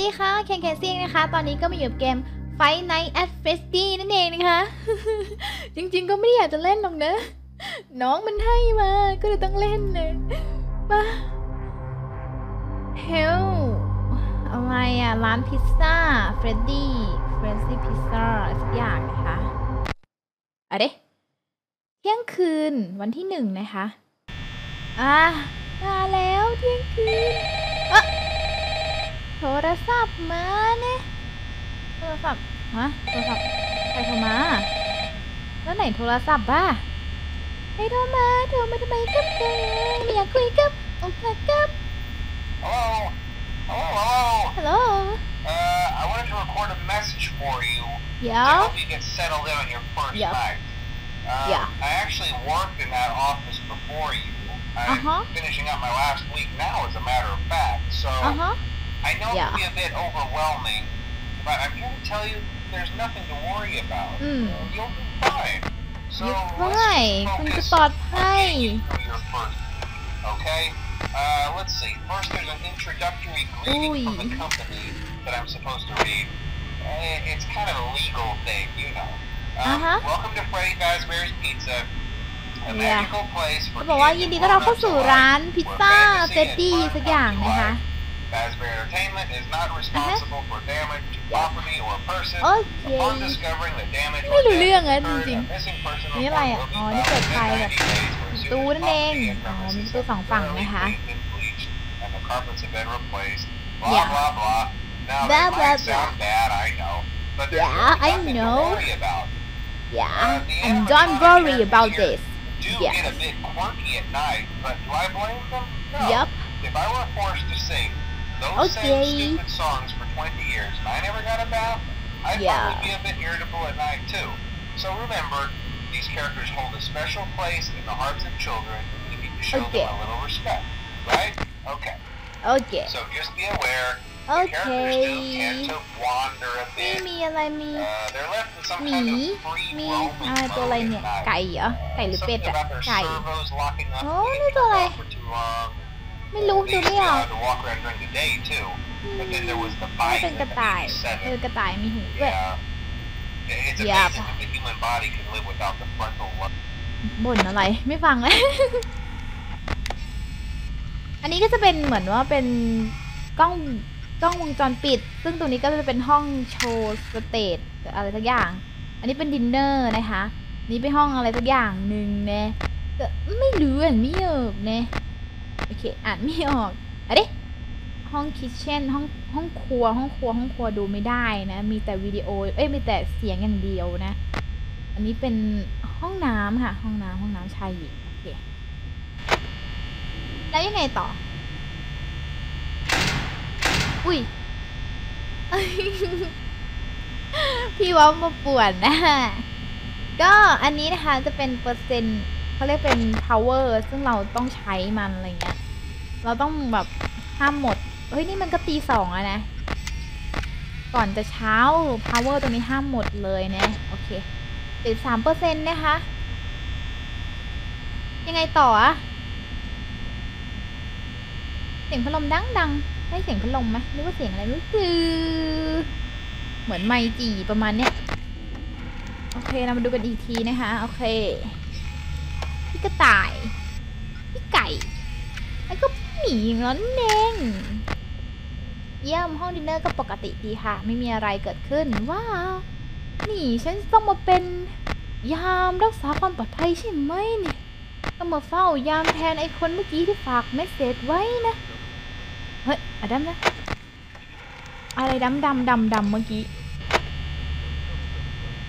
ดีค่ะแคนแคนเซียงนะคะ ตอนนี้ก็มาอยู่กับเกม Fight Night at Freddy นั่นเองนะคะ จริงๆก็ไม่ได้อยากจะเล่นหรอกนะ น้องมันให้มา ก็เลยต้องเล่นเลยมาเฮลอะไรอะร้านพิซซ่า Freddy Freddy Pizza สักอย่างนะคะอะเดะเที่ยงคืนวันที่หนึ่งนะคะ อะมาแล้วเที่ยงคืน โทรศัพท์มาเนี่ยโทรศัพท์ฮะโทรศัพท์ใครโทรมา แล้วไหนโทรศัพท์บ้าใครโทรมาโทรมาทำไมกับเธอไม่อยากคุยกับองค์กับ Hello? Hello? ฮัลโหล Uh, I wanted to record a message for you เดี๋ to ยว help you get settled in on your first Yep. night. Um, Yeah. I actually worked in that office before you. I'm Uh-huh. finishing up my last week now, as a matter of fact. So อ่ะฮะ I know Yeah. it can be a bit overwhelming, but I'm here to tell you there's nothing to worry about. Mm. Uh, You'll be fine. So ยุ let's เท่าไหร่ just คุณจะ focus ปลอด on ภัย getting you through your first week, okay? Uh, let's see. First, there's an introductory greeting from the Ooh. company that I'm supposed to read. Uh, It's kind of a legal thing, you know. Um, Uh-huh. Welcome to Freddy Fazbear's Pizza, a Yeah. magical place for เขาบอกว่า kids ยิน and ดีต้อนรับเข้า grown-ups สู่ alike, ร้านพิซ where ซ่า fantasy เฟรด and ดี้ fun สักอย่าง come to นะคะ life. Fazbear Entertainment is not responsible for damage to property or person. โอเค Upon discovering that damage ไม่ or รู้เรื่อง damage อะ occurred, จริง a missing person นี่อะไร report อะ will be อ๋อนี่ filed เปิด within ไฟแบบ90 days where ตู suitable นั่นเอง property and อ๋อ premises มีตู้ have สองฝั่ง thoroughly นะคะ cleaned and bleached, and the carpets have been replaced. Blah, Yeah. blah, blah. Now, Blah, that blah, might sound bad, I know. But there's Yeah, really I nothing know. to worry about. yeah Uh, the and don't animatronic worry characters about here this do Yes. get a bit quirky at night, but do I blame them? No. Yup. If I were forced to sing Those okay. same stupid songs for 20 years, and I never got a bath. I'd yeah. probably be a bit irritable at night, too. So remember, these characters hold a special place in the hearts of children. You need to show okay. them a little respect, right? Okay. Okay. So just be aware. Okay. Characters do tend to wander a bit. Me, me, me. Uh, they're left in some me, kind of free me. roaming à, tôi là mode. Cày hả? Cày lưỡi bét à? Cày. Ồ, nó tôi là. ไก่หรือเป็ด Something อะ about their ไก่ servos locking up Oh, the ano to, eh? for too long. ไม่รู้ They ดู used ไม่ to be ออก allowed to walk around during the day too. But then there was the น่า bite เป็น in กระต่ายเออ the กระต่ายมีหูด้วย Yeah. It's Yep. amazing that the human body can live without the frontal lobe. บ่นอะไรไม่ฟังแล้วอันนี้ก็จะเป็นเหมือนว่าเป็นกล้องกล้องวงจรปิด ซึ่งตรงนี้ก็จะเป็นห้องโชว์สเตจอะไรสักอย่าง อันนี้เป็นดินเนอร์นะคะ นี่เป็นห้องอะไรสักอย่างหนึ่งนะแต่ไม่รู้อ่านไม่ออกนะ โอเค อ่านไม่ออกอะเดห้องคิทเช่นห้องห้องครัว ห้องครัว ห้องครัวดูไม่ได้นะ มีแต่วิดีโอ เอ้ย มีแต่เสียงอย่างเดียวนะ อันนี้เป็นห้องน้ำค่ะ ห้องน้ำห้องน้ำชายหญิง โอเค แล้วยังไงต่อ อุ้ย พี่ว่ามาป่วนนะ ก็อันนี้นะคะจะเป็นเปอร์เซ็นต์ เขาเรียกเป็น power ซึ่งเราต้องใช้มันอะไรเงี้ย เราต้องแบบห้ามหมด เฮ้ย นี่มันก็ตีสองอะนะ ก่อนจะเช้า power ตรงนี้ห้ามหมดเลยนะ โอเคติดสามเปอร์เซ็นต์นะคะ ยังไงต่ออะเสียงพัดลมดังดังๆใช่เสียงพัดลมไหมหรือว่าเสียงอะไรไม่รู้คือเหมือนไมจีประมาณเนี้ย โอเค เรามาดูกันอีกทีนะคะ โอเค พี่กระต่าย พี่ไก่ แล้วก็หมีงั้นเองเยี่ยมห้องดินเนอร์ก็ปกติดีค่ะ ไม่มีอะไรเกิดขึ้น ว้าว นี่ฉันต้องมาเป็นยามรักษาความปลอดภัยใช่ไหมเนี่ยต้องมาเฝ้ายามแทนไอ้คนเมื่อกี้ที่ฝากเมสเซจไว้นะ เฮ้ยอะดำนะ อะไรดำดำดำดำเมื่อกี้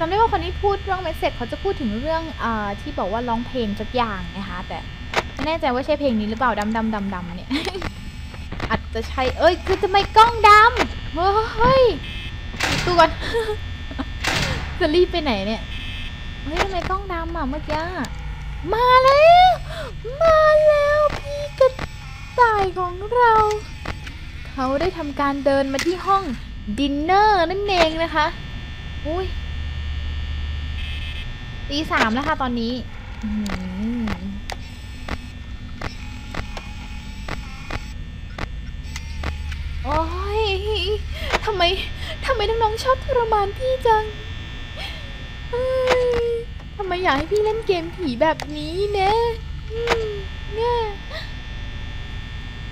จำได้ว่าคนที่พูดเรื่องเมสเซจเขาจะพูดถึงเรื่องอที่บอกว่าร้องเพลงสักอย่างนะคะแต่แน่ใจว่าใช่เพลงนี้หรือเปล่าดำดำดำดำเนี่ยอาจจะใช่เอ้ยคือทำไมกล้องดำเฮ้ยตู้ก่อนจะรีบไปไหนเนี่ยเฮ้ยทำไมกล้องดำอะเมื่อกี้มาแล้วมาแล้วพี่กระต่ายของเรา เขาได้ทำการเดินมาที่ห้องดินเนอร์นั่นเองนะคะอุ้ย ตีสามแล้วค่ะตอนนี้โอ้ยทำไมทำไมน้องๆชอบทรมานพี่จังทำไมอยากให้พี่เล่นเกมผีแบบนี้เนี่ยอืมเนี่ย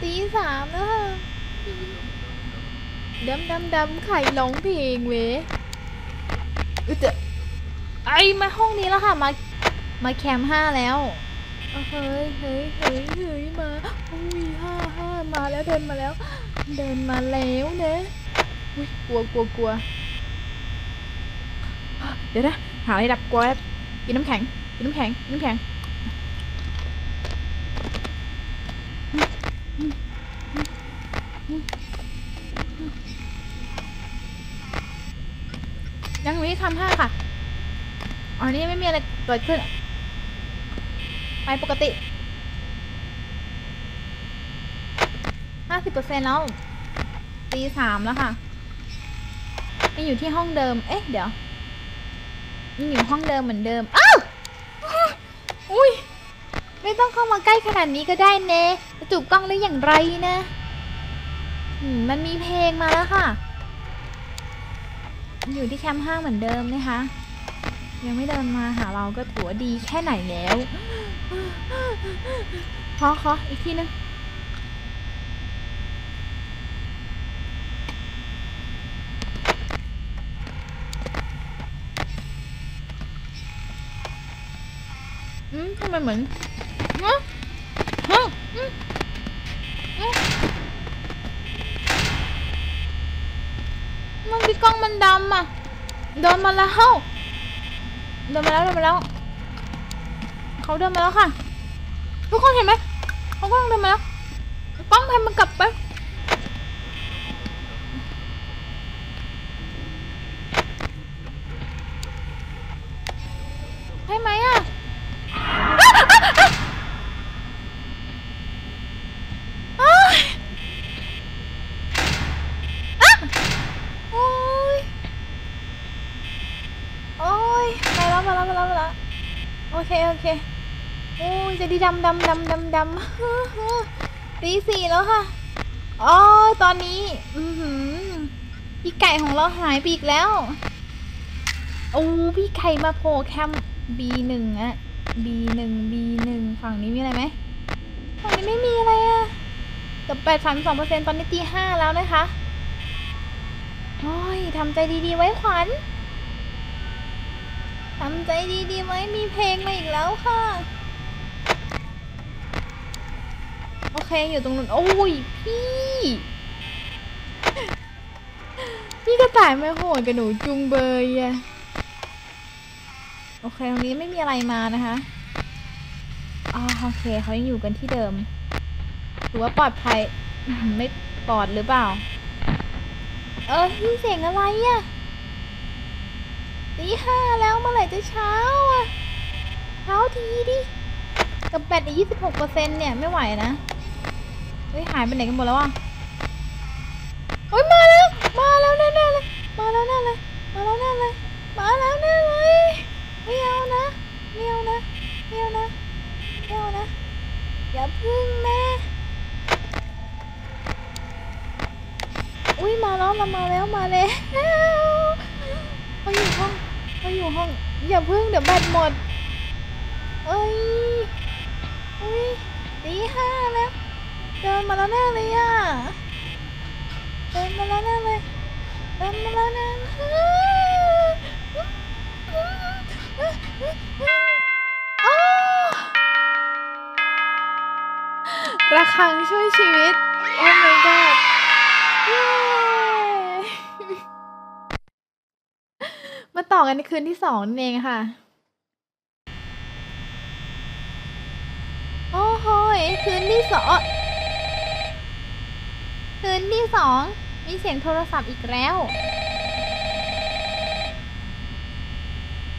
ตีสามแล้วค่ะดำดำดำไข่ร้องเพลงเว้ยอุ๊ยเจะ ไอมาห้องนี้แล้วค่ะ มา มาแคมห้าแล้ว เฮ้ยเฮ้ยเฮ้ยเฮ้ยมาอุ้ยห้าห้ามาแล้วเดินมาแล้ว เดินมาแล้วนะอุ้ยกลัวกลัวกลัวเดี๋ยวนะหาอะไรดับกลัวแป๊บกินน้ำแข็งกินน้ำแข็งกินน้ำแข็งยังม่ได้ทำห้าค่ะ อ๋อนี่ไม่มีอะไรเกิดขึ้น ไปปกติห้าสิบเปอร์เซ็นแล้วตีสามแล้วค่ะยังอยู่ที่ห้องเดิม เอ๊ะ เดี๋ยวยังอยู่ห้องเดิมเหมือนเดิม อ้าว อุ้ย ไม่ต้องเข้ามาใกล้ขนาดนี้ก็ได้เนะจะจูบกล้องหรืออย่างไรนะอืมมันมีเพลงมาแล้วค่ะ อยู่ที่แคมป์ห้าเหมือนเดิมนะคะ ยังไม่เดินมาหาเราก็ถือว่าดีแค่ไหนแล้วขอขออีกทีนึงอืมทำไมเหมือนฮะฮะอืมมันที่กล้องมันดำอะเดินมาแล้ว เดินมาแล้วเดินมาแล้ว เขาเดินมาแล้วค่ะ ทุกคนเห็นไหมเขากำลังเดินมาแล้วป้องแพามันกลับไป ใช่ไหมอะ อ้ายอะโอ้ย โอ้ยมาแล้วมาแล้วมาแล้วมาแล้วโอ เค โอเค โอ้ยจะดีดำดำดำดำดำตีสี่แล้วค่ะ อ๋อ ตอนนี้ อือหือพี่ไก่ของเราหายไปอีกแล้ว โอ้พี่ไก่มาโผล่แคม B1 อะ B1 B1 ฝั่งนี้มีอะไรไหมฝั่งนี้ไม่มีอะไรอะกับแปดสามสองเปอร์เซ็นตอนนี้ตีห้าแล้วนะคะ โอ้ยทำใจดีๆไว้ขวัญ ทำใจดีๆไว้มีเพลงมาอีกแล้วค่ะ โอเคอยู่ตรงนู้น โอ้ยพี่ พี่กระต่ายไมาโหดกับหนูจุงเบยอะโอเคตรงนี้ไม่มีอะไรมานะคะอ๋อโอเคเขายังอยู่กันที่เดิมถือว่าปลอดภัย ไม่ปลอดหรือเปล่า เออเสียงอะไรอะ ตีห้าแล้วเมื่อไหร่จะเช้าอะเช้าทีดิ กับแบตอีกยี่สิบหกเปอร์เซ็นต์เนี่ย ไม่ไหวนะ เฮ้ย หายไปไหนกันหมดแล้วอะเฮ้ย มาแล้ว มาแล้วแน่ๆเลย มาแล้วแน่เลย มาแล้วแน่เลย มาแล้วแน่เลยไม่เอานะไม่เอานะไม่เอานะไม่เอานะ อย่าพึ่งนะอุ้ยมาแล้วมาแล้วมาแล้วเขาอยู่ห้อง เขาอยู่ห้อง อย่าพึ่งเดี๋ยวแบตหมด เอ้ยเอ้ยตีห้าแล้ว เดินมาแล้วแน่เลยอะ เดินมาแล้วแน่เลย เดินมาแล้วแน่อ้าวระฆังช่วยชีวิต โอ้ my god ต่อกันในคืนที่สองนั่นเองค่ะ โอ้โหยคืนที่สองคืนที่สองมีเสียงโทรศัพท์อีกแล้ว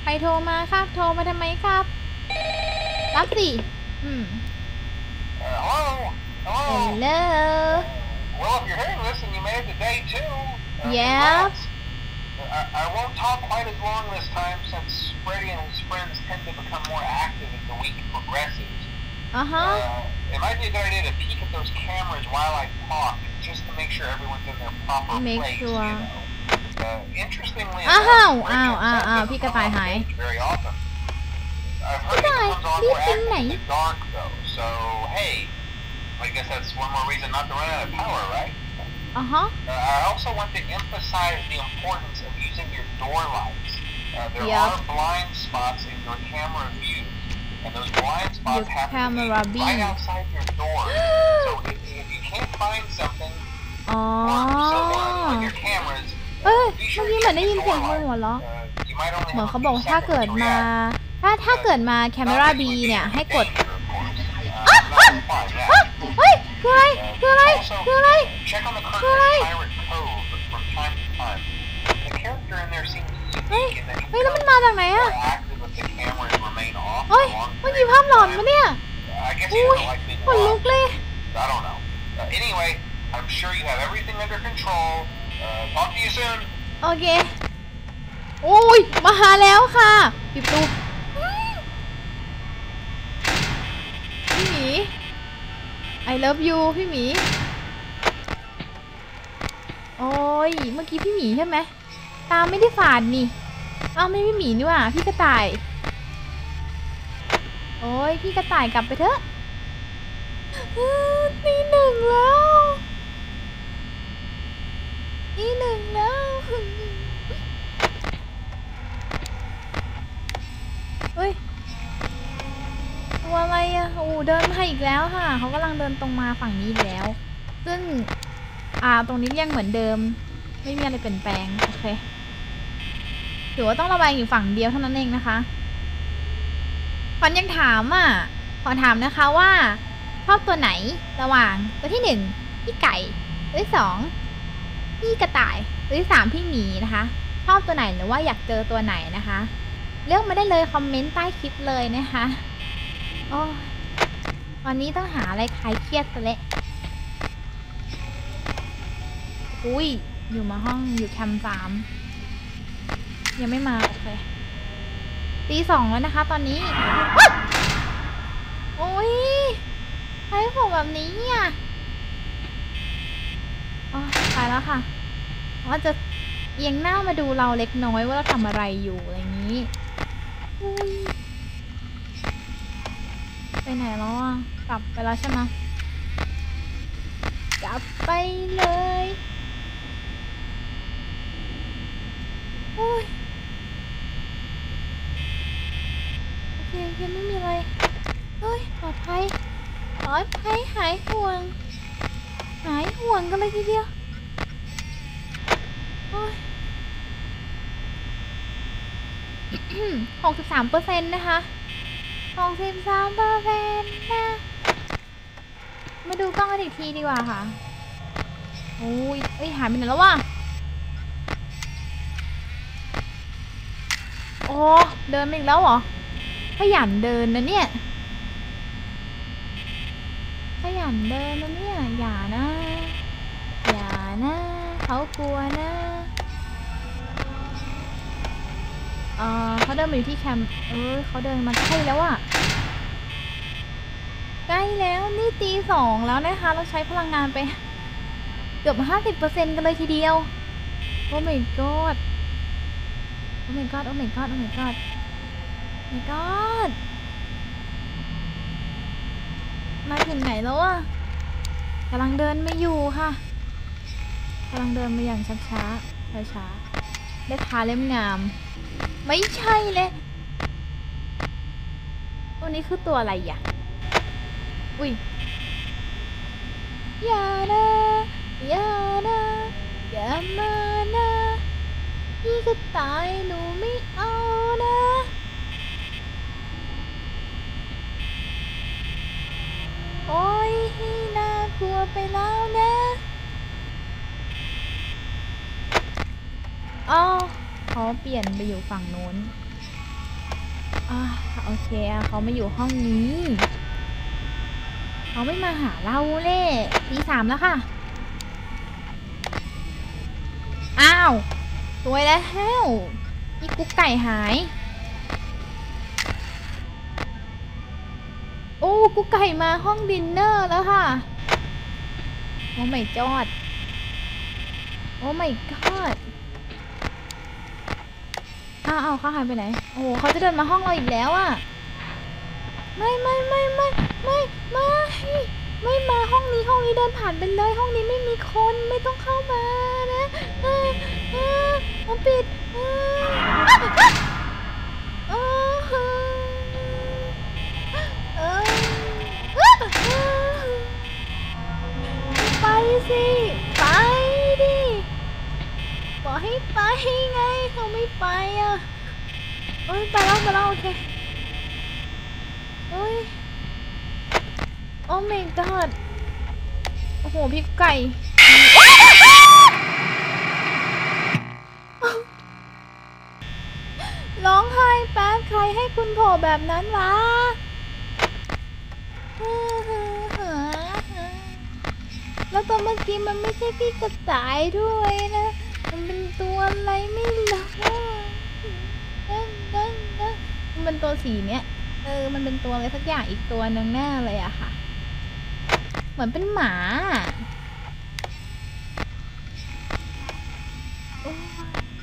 ใครโทรมาครับ โทรมาทำไมครับ รับสิ อืม Uh, hello? Hello? Hello Well, if you're hearing this and you made it to day two, uh, Yeah. congrats. I, I won't talk quite as long this time since Freddie and his friends tend to become more active as the week progresses. Uh-huh. Uh, it might be a good idea to peek at those cameras while I talk, just to make sure everyone's in their proper make place. Make sure. You know. Uh, interestingly uh -huh. enough, Freddie ow, ow, ow, peek up. Very often. I've heard he comes on more active in the dark, though, so hey, I guess that's one more reason not to run out of power, right? อ๋อฮะ Uh, I also want to emphasize the importance of using your door lights. Uh, there Yep. are blind spots in your camera view, and those blind spots Your have camera to be view. right outside your door. so if, if you can't find something อ๋อ or someone on your cameras, เอ้ย be เมื่อ sure กี้ to เหมือน check ได้ยิน the เสียง door คน light. หัวเราะ Uh, you might only เหมือน have เขา a บอก few ถ้า seconds เกิด to มา react. ถ้าถ้าเกิดมาแคม Not รา that it บี would be เนี่ย in ให้กด danger, of course. Uh, อะ not fun, yeah. เฮ้ยคืออะไรคืออะไร Also, คืออะไร check on the current Alright. pirate code from time to time. The character in there seems Hey, unique in that he เฮ้ยแล้วมัน becomes มาจากไหน more อะ active if the cameras remain off เฮ้ย for long เมื่อกี้ periods ภาพ of หลอน time. ปะเนี่ย I guess he อุ้ย doesn't like being ขนลุก lost. เลย I don't know. Uh, anyway, I'm sure you have everything under control. Uh, talk to you soon. โอเค โอ้ย มาหาแล้วค่ะ ปิดประตูพี่หมี I love you พี่หมี โอ้ย เมื่อกี้พี่หมีใช่ไหม ตามไม่ได้ฝาดนี่ เอ้าไม่พี่หมีนี่ว่าพี่กระต่าย โอ้ย พี่กระต่ายกลับไปเถอะอื้อตีหนึ่งแล้วตีหนึ่งแล้ว เฮ้ย ตัวอะไรอะโอ้เดินมาอีกแล้วค่ะ เขากำลังเดินตรงมาฝั่งนี้แล้ว ซึ่ง อ่า ตรงนี้ยังเหมือนเดิม ไม่มีอะไรเปลี่ยนแปลง โอเคถือว่าต้องระวังอยู่ฝั่งเดียวเท่านั้นเองนะคะขวัญยังถามอะขอถามนะคะว่าชอบตัวไหนระหว่างตัวที่หนึ่งพี่ไก่ ตัวที่สองพี่กระต่าย ตัวที่สามพี่หมีนะคะ ชอบตัวไหนหรือว่าอยากเจอตัวไหนนะคะ เลือกมาได้เลยคอมเมนต์ใต้คลิปเลยนะคะ โอ้วันนี้ต้องหาอะไรคลายเครียดซะและอุ้ย อยู่มาห้องอยู่แคมป์สามยังไม่มาโอเคตีสองแล้วนะคะ ตอนนี้อ๊ะโอ้ยใครผมแบบนี้อะอ๋อตายแล้วค่ะว่าจะเอียงหน้ามาดูเราเล็กน้อยว่าเราทำอะไรอยู่อะไรอย่างนี้อุ้ย ไปไหนแล้วอะ กลับไปแล้วใช่ไหมกลับไปเลยโอ้ยโอเคโอเคไม่มีอะไรเฮ้ยปลอดภัยปลอดภัยหายห่วง หายห่วงกันเลยทีเดียวโอ้ยหกสิบสามเปอร์เซ็นต์นะคะ หกสิบสามเปอร์เซ็นต์นะ มาดูกล้องกันอีกทีดีกว่าค่ะโอ้ยเอ้ยหายไปไหนแล้ววะ โอ้ เดินมาอีกแล้วเหรอ ขยันเดินนะเนี่ย ขยันเดินนะเนี่ย อย่านะ อย่านะ เขากลัวนะ เออเขาเดินมาอยู่ที่แคมป์เออเขาเดินมาใกล้แล้วอะใกล้แล้วนี่ตีสองแล้วนะคะ เราใช้พลังงานไป เกือบห้าสิบเปอร์เซ็นต์กันเลยทีเดียว โอ้ my god โอ้ my god โอ้ my god โอ้ my god my god มาถึงไหนแล้วอะกำลังเดินมาอยู่ค่ะกำลังเดินมาอย่างช้าช้าช้าช้าๆได้ทาเล่มงาม ไม่ใช่เลยตัวนี้คือตัวอะไรอะ อุ้ยอย่านะอย่านะอย่ามานะพี่ก็ตายหนูไม่เอานะโอ้ยน่ากลัวไปแล้วนะอ้าว เขาเปลี่ยนไปอยู่ฝั่งโน้นอ่าโอเคอะเขามาอยู่ห้องนี้ เขาไม่มาหาเราเล่ตีสามแล้วค่ะ อ้าวสวยแล้วแฮวอีกุ๊กไก่หาย โอ้กุ๊กไก่มาห้องดินเนอร์แล้วค่ะ โอ้ my god โอ้ my god อ้าวอ้้าวเขาหายไปไหน โอ้โหเขาจะเดินมาห้องเราอีกแล้วอะไม่ไม่ไม่ไม่ไม่ไม่ไม่มาห้องนี้ห้องนี้เดินผ่านไปเลยห้องนี้ไม่มีคนไม่ต้องเข้ามานะเออเออเอาปิดเอออเออเออไปสิไปดิบอกให้ไปไงเขาไม่ไปอะเอ้ยไปแล้วไปแล้วโอเคโอ้ย โอ้ my god โอ้โหพี่ ไก่ร้องไห้แป๊บใครให้คุณโผล่แบบนั้นวะแล้วตัวเมื่อกี้มันไม่ใช่พี่กระต่ายด้วยนะ มันเป็นตัวอะไรไม่รู้นั่นนั่นนั่นมันเป็นตัวสีเนี้ย เออ มันเป็นตัวอะไรสักอย่างอีกตัวนึงแน่เลยอะค่ะ เหมือนเป็นหมาอะโอ้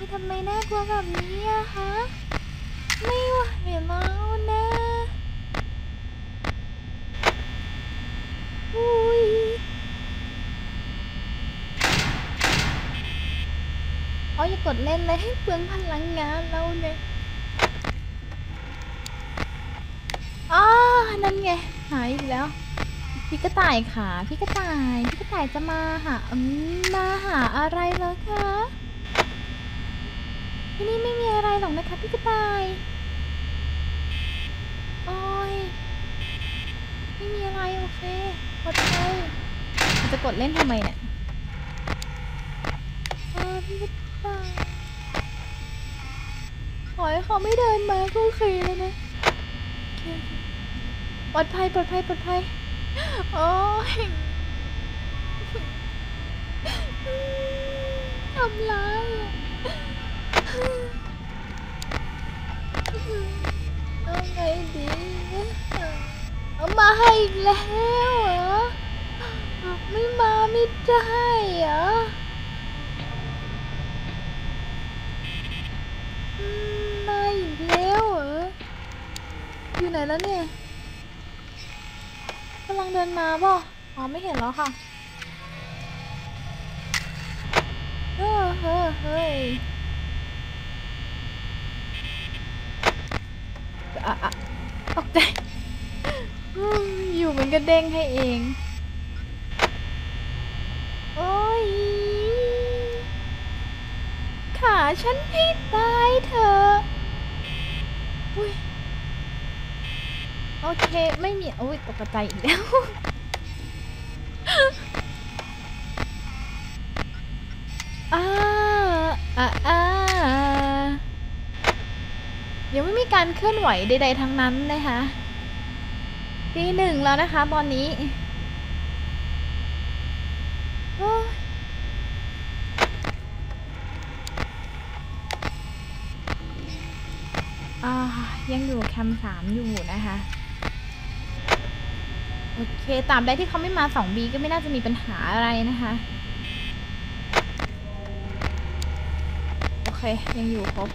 ยทำ ไมน่ากลัวแบบนี้อะคะไม่ไหวแล้วนะอุ้ยอ๋ออย่ากดเล่นเลยให้เปลืองพลังงานเราเนี่ยอ๋อนั่นไง หายอีกแล้ว พี่กระต่ายค่ะ พี่กระต่าย พี่กระต่ายจะมาหามมาหาอะไรเหรอคะ ที่นี่ไม่มีอะไร หรอกนะคะพี่กระต่ายโอ้ยไม่มีอะไรโอเคกดเลยจะกดเล่นทำไมเนี่ยออพี่กระต่ายขอให้เขาไม่เดินมาก็โอเคแล้วนะโอเคโอเคปลอดภัยปลอดภัยปลอดภัยโอ้ยทำร้าย ไงดีเอามาให้อีกแล้วเหรอ ไม่มาไม่ได้เหรอมาอีกแล้วเหรอ อยู่ไหนแล้วเนี่ยกำลังเดินมาป่ะอ๋อไม่เห็นแล้วค่ะเออเฮ้ยเฮ้ย อะอะตกใจ อยู่มันก็เด้งให้เอง โอ้ย ขาฉันให้ตายเถอะอุ้ย โอเค ไม่มีโอ้ยตกใจอีกแล้วอ่าอ่าอ่า ยังไม่มีการเคลื่อนไหวใด ๆ ทั้งนั้นนะคะตีหนึ่งแล้วนะคะตอนนี้อ้ายังอยู่แคมป์สามอยู่นะคะ โอเค ตามใดที่เขาไม่มา 2B ก็ไม่น่าจะมีปัญหาอะไรนะคะ โอเค ยังอยู่ครบ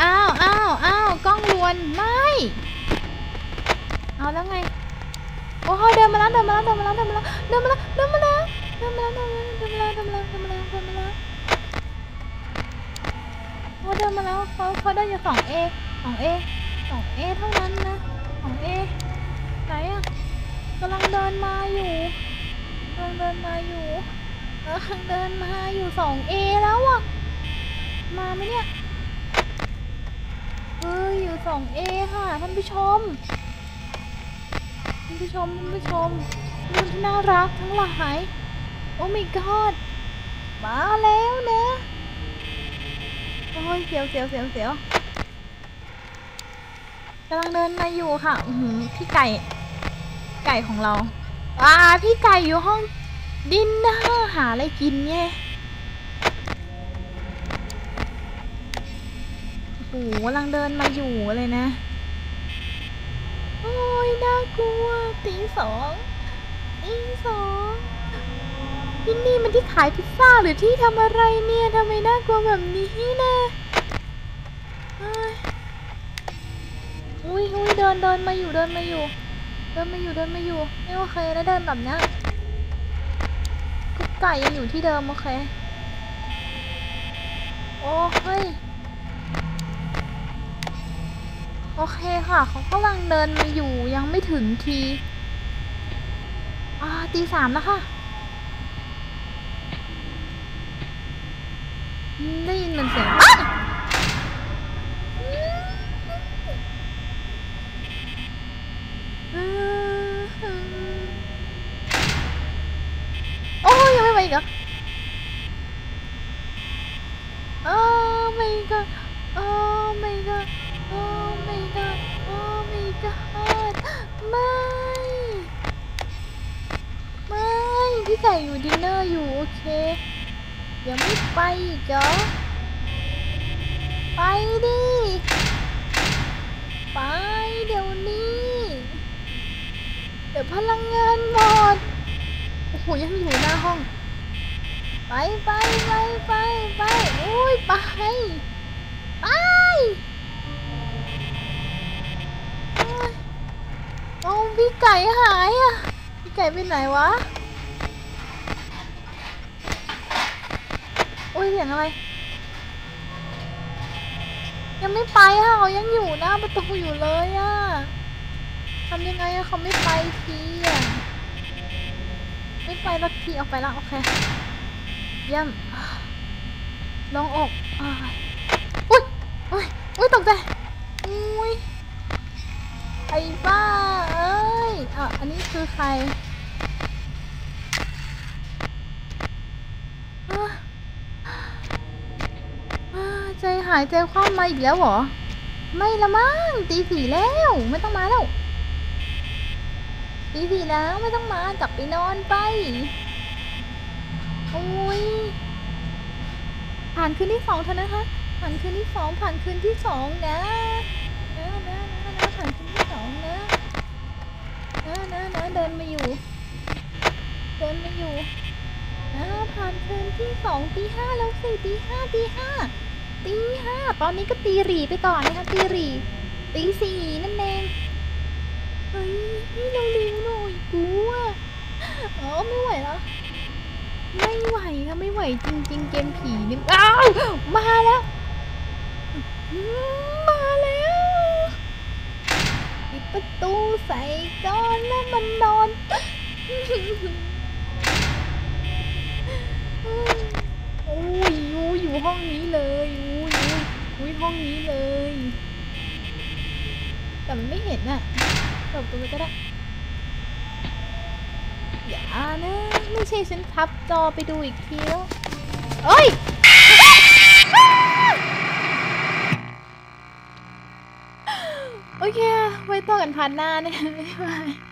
อ้าว อ้าว อ้าว กล้องลวน ไม่ เอาแล้วไง โอ้ยเดินมาแล้วเดินมาแล้วเดินมาแล้วเดินมาแล้วเดินมาแล้วเดินมาแล้วเดินมาแล้วเดินมาแล้วเดินมาแล้วเดินมาแล้วเดินมาแล้วเดินมาแล้วเขาเขาได้อยู่สองเอสองเอสองเอเท่านั้นนะสองเอไหนอะกำลังเดินมาอยู่กำลังเดินมาอยู่กำลังเดินมาอยู่สองเอแล้วอะมาไหมเนี่ย 2A ค่ะท่านผู้ชม ท่านผู้ชม ท่านผู้ชมมันน่ารักทั้งหลาย โอ้ my god มาแล้วนะ โอ้ยเสียวเสียวเสียวเสียวกำลังเดินมาอยู่ค่ะ อืพี่ไก่ ไก่ของเราอ่าพี่ไก่อยู่ห้องดินเนอร์หาอะไรกินแง่ โอ้โหกำลังเดินมาอยู่เลยนะ โอ้ยน่ากลัวตีสองตีสองที่นี่มันที่ขายพิซซ่าหรือที่ทำอะไรเนี่ยทำไมน่ากลัวแบบนี้นะอ้ยอุ้ยอุ้ยเดินเดินมาอยู่เดินมาอยู่ เดินมาอยู่เดินมาอยู่ไม่โอเคนะเดินแบบนี้กุ๊กไก่ยังอยู่ที่เดิมโอเค โอ้เฮ้ย โอเคค่ะเขากำลังเดินมาอยู่ยังไม่ถึงทีอ่าตีสามแล้วค่ะได้ยินเหมือนเสียงอ๊ะอืมอืมโอ้ยยังไม่ไปอีกเหรอ Oh my god Oh my god Oh my god Oh my god ไม่ ไม่ พี่ไก่อยู่ดินเนอร์อยู่ โอเคยังไม่ไปอีกเหรอไปดิ ไปเดี๋ยวนี้ เดี๋ยวพลังงานหมด โอ้โห ยังอยู่หน้าห้อง ไปไปไปไปไปโอ้ยไปไปโอ้ยเอาพี่ไก่หายอะพี่ไก่ไปไหนวะโอ้ยเสียงอะไร ยังไม่ไปอะเขายังอยู่หน้าประตูอยู่เลยอะทำยังไงอะเขาไม่ไปทีอะไม่ไปสักทีเอาไปละโอเค เยี่ยมลองอกอ้ายอุ้ยอุ้ยอุ้ยตกใจอุ้ยไอ้บ้าเอ้ยอะอันนี้คือใครอะอะใจหายใจคว่ำมาอีกแล้วเหรอ ไม่ละมั้งตีสี่แล้วไม่ต้องมาแล้วตีสี่แล้วไม่ต้องมากลับไปนอนไป โอ้ย ผ่านคืนที่สองเท่านั้นคะ ผ่านคืนที่สองผ่านคืนที่สองนะนะนะนะนะผ่านคืนที่สองนะนะนะนะเดินมาอยู่ เดินมาอยู่นะผ่านคืนที่สองตีห้าแล้วสิตีห้าตีห้าตีห้าตอนนี้ก็ตีหรีไปก่อนนะคะตีหรีตีสี่นั่นเองเฮ้ยนี่เราเร็วหน่อยกูอะอ๋อไม่ไหวแล้ว ไม่ไหวค่ะไม่ไหวจริง ๆ เกมผีนี่อ้าวมาแล้วมาแล้วปิดประตูใส่ก่อนแล้วมันนอนโอ้ยโอ้ยอยู่ห้องนี้เลยโอ้ยอ้ยโอ้ยห้องนี้เลย แต่มันไม่เห็นอะเปิดประตูไปก็ได้ อย่านะไม่ใช่ฉันพับจอไปดูอีกทีแล้วเอ้ยโอเคไว้ต่อกันพันหน้าเนี่ยบ๊ายบาย